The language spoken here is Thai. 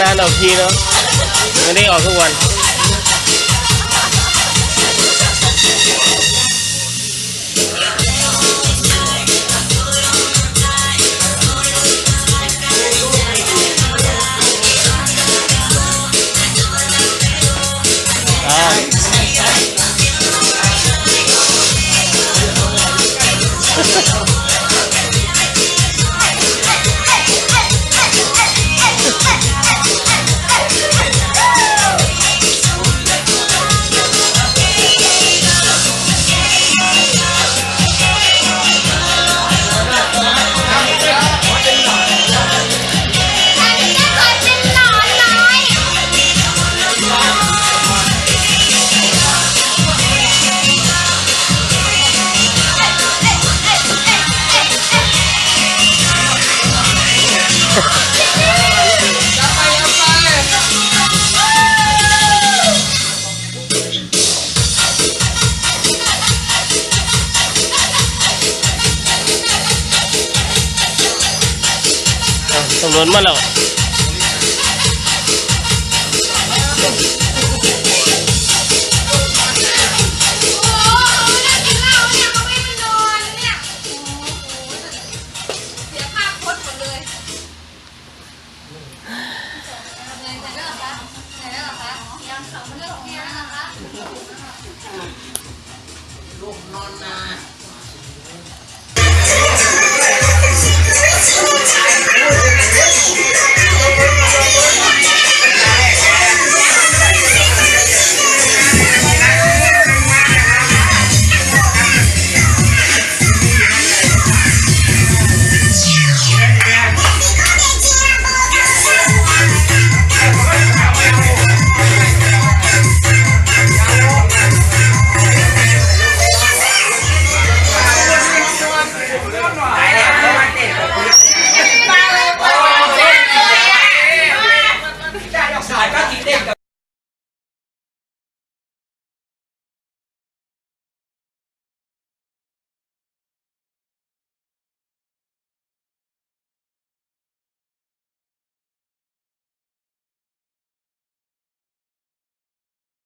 นานๆออกทีเนาะไม่ได้ออกทุกวัน ตำรวจมาแล้ว ลูกนอนนา